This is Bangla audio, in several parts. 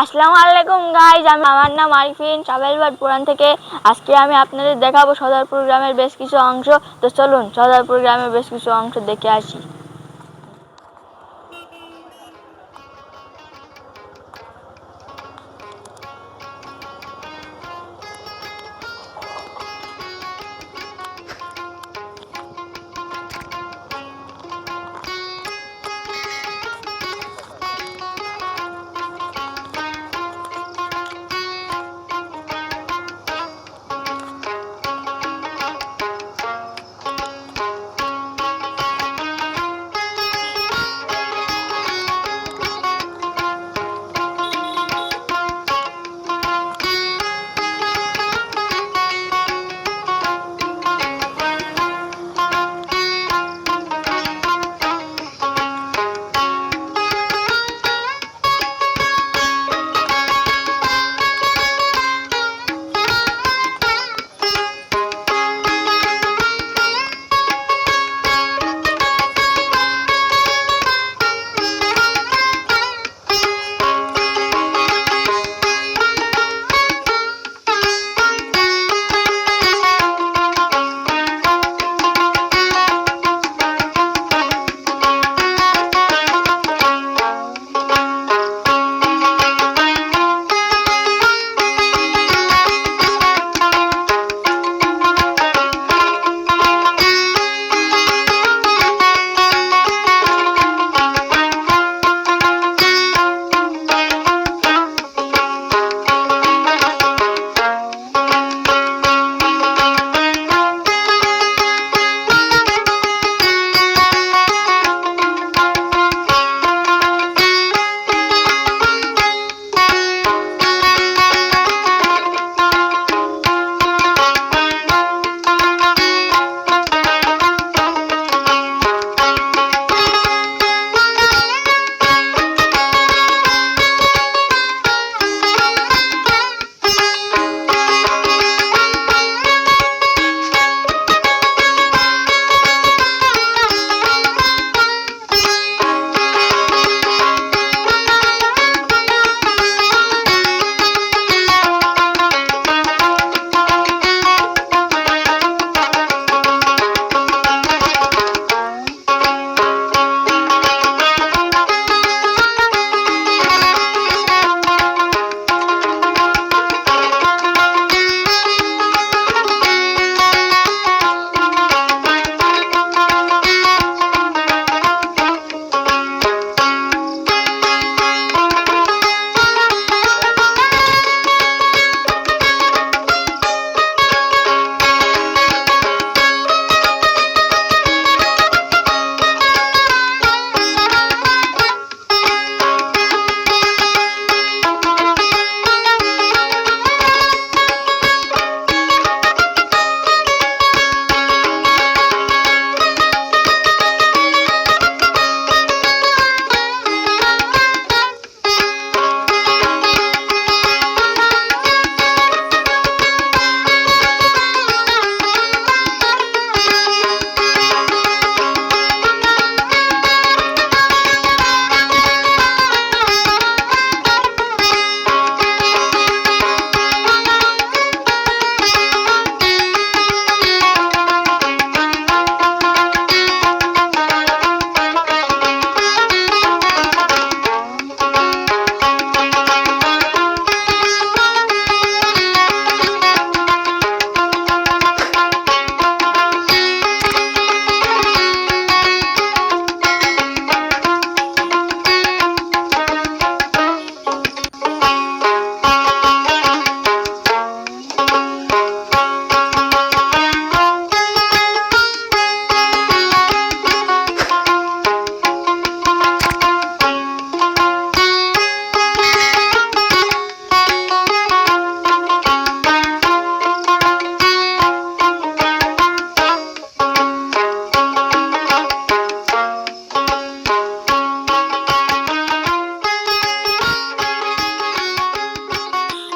আসসালামু আলাইকুম গাইজ আমি আমার নাম আরিফিন ট্রাভেলবাদ পুরান থেকে। আজকে আমি আপনাদের দেখাবো সদরপুর গ্রামের বেশ কিছু অংশ। তো চলুন, সদরপুর গ্রামের বেশ কিছু অংশ দেখে আসি।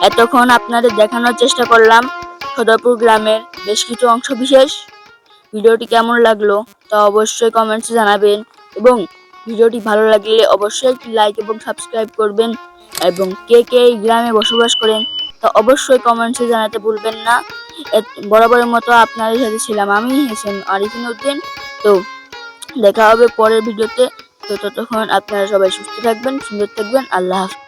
এতক্ষণ আপনাদের দেখানোর চেষ্টা করলাম সদরপুর গ্রামের বেশ কিছু অংশ বিশেষ। ভিডিওটি কেমন লাগল তা অবশ্যই কমেন্টসে জানাবেন এবং ভিডিওটি ভালো লাগলে অবশ্যই একটি লাইক এবং সাবস্ক্রাইব করবেন এবং কে কে এই গ্রামে বসবাস করেন তা অবশ্যই কমেন্টসে জানাতে ভুলবেন না। বরাবরের মতো আপনাদের সাথে ছিলাম আমি, হোসেন আরিফিন উদ্দিন। তো দেখা হবে পরের ভিডিওতে। তো ততক্ষণ আপনারা সবাই সুস্থ থাকবেন, সুন্দর থাকবেন। আল্লাহ হাফিজ।